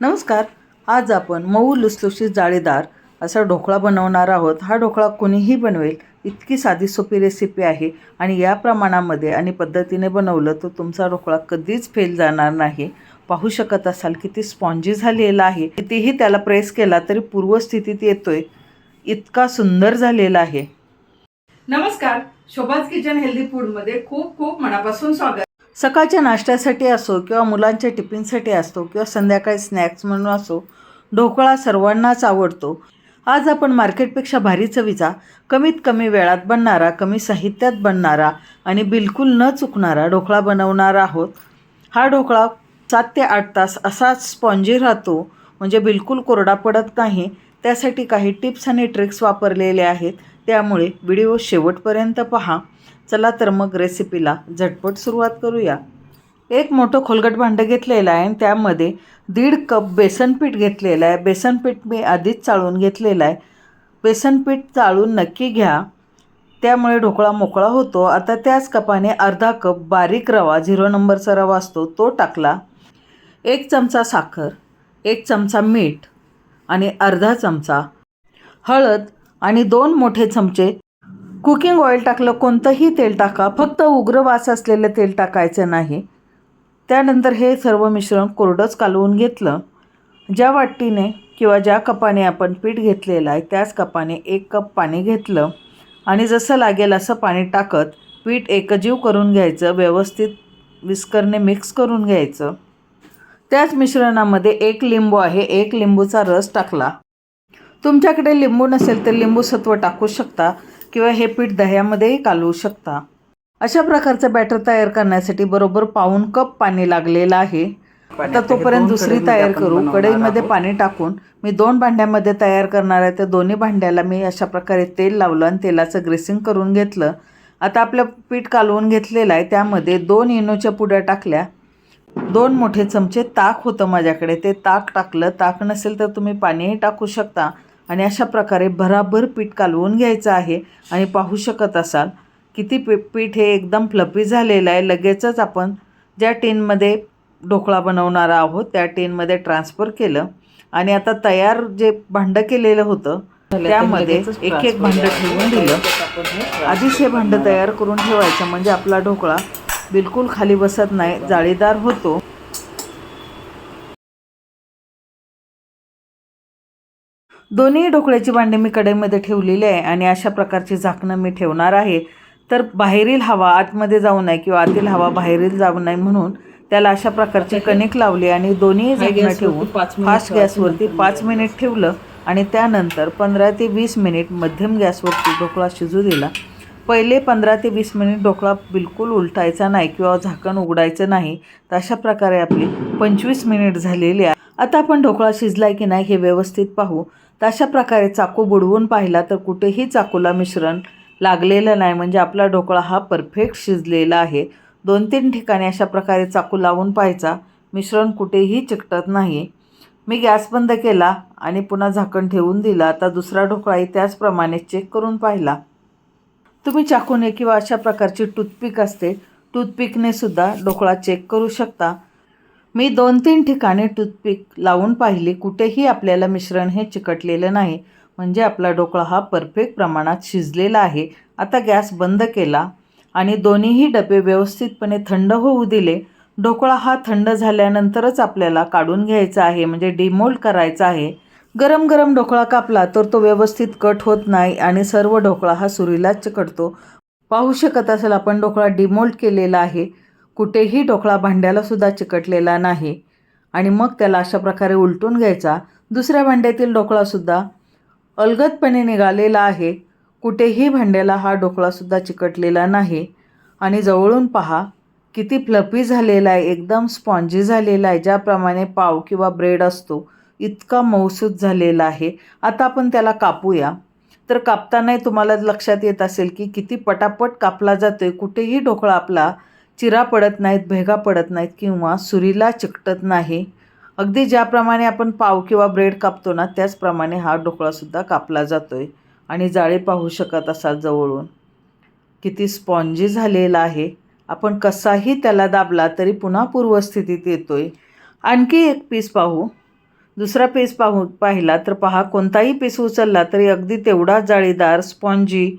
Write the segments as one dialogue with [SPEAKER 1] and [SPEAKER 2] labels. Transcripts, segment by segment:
[SPEAKER 1] नमस्कार. आज आपण मऊ लुसलुशीत जाळीदार असा ढोकळा बनवणार आहोत. हा ढोकळा कोणीही बनवेल इतकी साधी सोपी रेसिपी आहे आणि या प्रमाणामध्ये आणि पद्धतीने बनवलं तर तुमचा ढोकळा कधीच फेल जाणार नाही. पाहू शकत असाल किती स्पॉन्जी झालेला आहे. कितीही त्याला प्रेस केला तरी पूर्वस्थितीत येतोय. इतका सुंदर झालेला आहे.
[SPEAKER 2] नमस्कार. शोभाज किचन हेल्दी फूडमध्ये खूप खूप मनापासून स्वागत.
[SPEAKER 1] सकाळच्या नाश्त्यासाठी असो किंवा मुलांच्या टिफिनसाठी असतो किंवा संध्याकाळी स्नॅक्स म्हणून असो ढोकळा सर्वांनाच आवडतो. आज आपण मार्केटपेक्षा भारी चवीचा कमीत कमी वेळात बनणारा कमी साहित्यात बनणारा आणि बिलकुल न चुकणारा ढोकळा बनवणार आहोत. हा ढोकळा सात ते आठ तास असाच स्पॉन्जी राहतो म्हणजे बिलकुल कोरडा पडत नाही. त्यासाठी काही टिप्स आणि ट्रिक्स वापरलेले आहेत. त्यामुळे व्हिडिओ शेवटपर्यंत पहा. चला तर मग रेसिपीला झटपट सुरुवात करूया. एक मोठं खोलगट भांडं घेतलेलं आहे आणि त्यामध्ये दीड कप बेसन पीठ घेतलेलं आहे. बेसन पीठ मी आधीच चाळून घेतलेलं आहे. बेसन पीठ चाळून नक्की घ्या. त्यामुळे ढोकळा मोकळा होतो. आता त्याच कपाने अर्धा कप बारीक रवा झिरो नंबरचा रवा असतो तो टाकला. एक चमचा साखर एक चमचा मीठ आणि अर्धा चमचा हळद आणि दोन मोठे चमचे कुकिंग ऑइल टाकलं कोणतंही तेल टाका फक्त उग्र वास असलेलं तेल टाकायचं नाही. त्यानंतर हे सर्व मिश्रण कोरडंच कालवून घेतलं. ज्या वाटीने किंवा ज्या कपाने आपण पीठ घेतलेलं आहे त्याच कपाने एक कप पाणी घेतलं. आणि जसं लागेल असं पाणी टाकत पीठ एकजीव करून घ्यायचं व्यवस्थित विस्करने मिक्स करून घ्यायचं. त्याच मिश्रणामध्ये एक लिंबू आहे एक लिंबूचा रस टाकला. तुमच्याकडे लिंबू नसेल तर लिंबू सत्व टाकू शकता. किंवा हे पीठ दह्यामध्येही कालवू शकता. अशा प्रकारचं बॅटर तयार करण्यासाठी बरोबर पाऊण कप पाणी लागलेलं आहे. आता तोपर्यंत दुसरी तयार करू. कढईमध्ये पाणी टाकून मी दोन भांड्यामध्ये तयार करणार आहे. त्या दोन्ही भांड्याला मी अशा प्रकारे तेल लावलं आणि तेलाचं ग्रेसिंग करून घेतलं. आता आपलं पीठ कालवून घेतलेलं आहे. त्यामध्ये दोन इनोच्या पुड्या टाकल्या. दोन मोठे चमचे ताक होतं माझ्याकडे. ते ताक टाकलं. ताक नसेल तर तुम्ही पाणीही टाकू शकता. आणि अशा प्रकारे भराभर पीठ कालवून घ्यायचं आहे. आणि पाहू शकत असाल किती पी पीठ हे एकदम फ्लपी झालेलं आहे. लगेचच आपण ज्या टीनमध्ये ढोकळा बनवणार आहोत त्या टीनमध्ये ट्रान्सफर केलं. आणि आता तयार जे भांडं केलेलं होतं त्यामध्ये एक एक भांडं ठेवून दिलं. आधीच हे भांडं तयार करून ठेवायचं. म्हणजे आपला ढोकळा बिलकुल खाली बसत नाही जाळीदार होतो. दोन्ही ढोकळ्याची भांडी मी कढईमध्ये ठेवलेली आहे आणि अशा प्रकारची झाकणं मी ठेवणार आहे. तर बाहेरील हवा आतमध्ये जाऊ नये किंवा आतील हवा बाहेरील जाऊ नये म्हणून त्याला अशा प्रकारचे कणिक लावले आणि दोन्ही झाकणं ठेवून फास्ट गॅसवरती पाच मिनिट ठेवलं आणि त्यानंतर पंधरा ते वीस मिनिट मध्यम गॅसवरती ढोकळा शिजू दिला. पहिले पंधरा ते वीस मिनिट ढोकळा बिलकुल उलटायचा नाही किंवा झाकण उघडायचं नाही. तर अशा प्रकारे आपली पंचवीस मिनिट झालेली आहे. आता आपण ढोकळा शिजलाय की नाही हे व्यवस्थित पाहू. तर अशा प्रकारे चाकू बुडवून पाहिला तर कुठेही चाकूला मिश्रण लागलेलं नाही. म्हणजे आपला ढोकळा हा परफेक्ट शिजलेला आहे. दोन तीन ठिकाणी अशा प्रकारे चाकू लावून पाहायचा. मिश्रण कुठेही चिकटत नाही. मी गॅस बंद केला आणि पुन्हा झाकण ठेवून दिलं. आता दुसरा ढोकळाही त्याचप्रमाणे चेक करून पाहिला. तुम्ही चाकूने किंवा अशा प्रकारची टूथपिक असते टूथपिकने सुद्धा ढोकळा चेक करू शकता. मी दोन तीन ठिकाणी टूथपिक लावून पाहिली. कुठेही आपल्याला मिश्रण हे चिकटलेलं नाही. म्हणजे आपला ढोकळा हा परफेक्ट प्रमाणात शिजलेला आहे. आता गॅस बंद केला आणि दोन्हीही डबे व्यवस्थितपणे थंड होऊ दिले. ढोकळा हा थंड झाल्यानंतरच आपल्याला काढून घ्यायचा आहे. म्हणजे डिमोल्ड करायचा आहे. गरम गरम ढोकळा कापला तर तो व्यवस्थित कट होत नाही आणि सर्व ढोकळा हा सुरीलाच चिकटतो. पाहू शकत असेल आपण ढोकळा डिमोल्ड केलेला आहे. कुठेही ढोकळा भांड्याला सुद्धा चिकटलेला नाही. आणि मग त्याला अशा प्रकारे उलटून घ्यायचा. दुसऱ्या भांड्यातील ढोकळासुद्धा अलगदपणे निघालेला आहे. कुठेही भांड्याला हा ढोकळासुद्धा चिकटलेला नाही. आणि जवळून पहा किती फ्लपी झालेला आहे. एकदम स्पॉन्जी झालेला आहे. ज्याप्रमाणे पाव किंवा ब्रेड असतो इतका मौसूद झालेला आहे. आता आपण त्याला कापूया. तर कापतानाही तुम्हाला लक्षात येत असेल की किती पटापट कापला जातो आहे कुठेही ढोकळा आपला चिरा पडत नाहीत भेगा पडत नाहीत किंवा सुरीला चिकटत नाही. अगदी ज्याप्रमाणे आपण पाव किंवा ब्रेड कापतो ना त्याचप्रमाणे हा ढोकळासुद्धा कापला जातो आहे आणि जाळे पाहू शकत असाल जवळून. किती स्पॉन्जी झालेला आहे. आपण कसाही त्याला दाबला तरी पुन्हा पूर्वस्थितीत येतो आहे आणखी एक पीस पाहू. दुसरा पीस पाहू पाहिला तर पहा कोणताही पीस उचलला तरी अगदी तेवढा जाळीदार स्पॉन्जी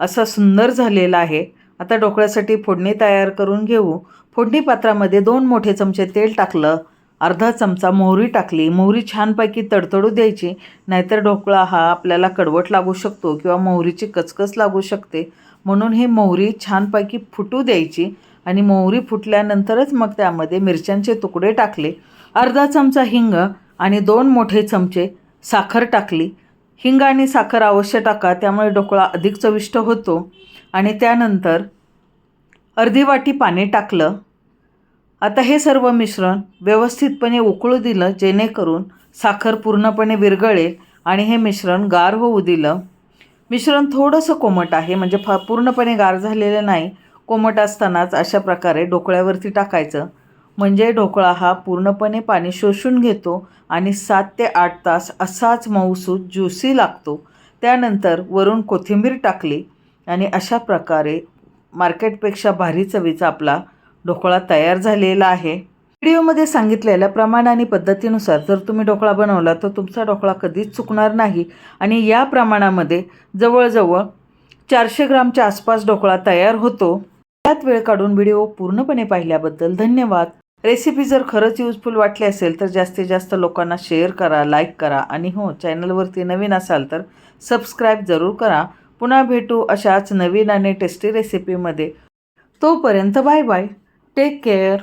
[SPEAKER 1] असा सुंदर झालेला आहे. आता ढोकळ्यासाठी फोडणी तयार करून घेऊ. फोडणी पात्रामध्ये दोन मोठे चमचे तेल टाकलं. अर्धा चमचा मोहरी टाकली. मोहरी छानपैकी तडतडू द्यायची. नाहीतर ढोकळा हा आपल्याला कडवट लागू शकतो किंवा मोहरीची कचकच लागू शकते. म्हणून ही मोहरी छानपैकी फुटू द्यायची आणि मोहरी फुटल्यानंतरच मग त्यामध्ये मिरच्यांचे तुकडे टाकले. अर्धा चमचा हिंग आणि दोन मोठे चमचे साखर टाकली. हिंग आणि साखर अवश्य टाका त्यामुळे ढोकळा अधिक चविष्ट होतो. आणि त्यानंतर अर्धी वाटी पाणी टाकलं. आता हे सर्व मिश्रण व्यवस्थितपणे उकळू दिलं जेणेकरून साखर पूर्णपणे विरघळेल आणि हे मिश्रण गार होऊ दिलं. मिश्रण थोडंसं कोमट आहे म्हणजे फ पूर्णपणे गार झालेलं नाही. कोमट असतानाच अशा प्रकारे ढोकळ्यावरती टाकायचं. म्हणजे ढोकळा हा पूर्णपणे पाणी शोषून घेतो आणि सात ते आठ तास असाच मऊसूत ज्युसी लागतो. त्यानंतर वरून कोथिंबीर टाकली. आणि अशा प्रकारे मार्केटपेक्षा भारी चवीचा आपला ढोकळा तयार झालेला आहे. व्हिडिओमध्ये सांगितलेल्या प्रमाण आणि पद्धतीनुसार जर तुम्ही ढोकळा बनवला तर तुमचा ढोकळा कधीच चुकणार नाही. आणि या प्रमाणामध्ये जवळजवळ चारशे ग्रामच्या आसपास ढोकळा तयार होतो. त्यात वेळ काढून व्हिडिओ पूर्णपणे पाहिल्याबद्दल धन्यवाद. रेसिपी जर खरंच युजफुल वाटली असेल तर जास्तीत जास्त लोकांना शेअर करा लाईक करा. आणि हो चॅनलवरती नवीन असाल तर सबस्क्राईब जरूर करा. पुन्हा भेटू अशाच नवीन आणि टेस्टी रेसिपीमध्ये तोपर्यंत बाय बाय टेक केअर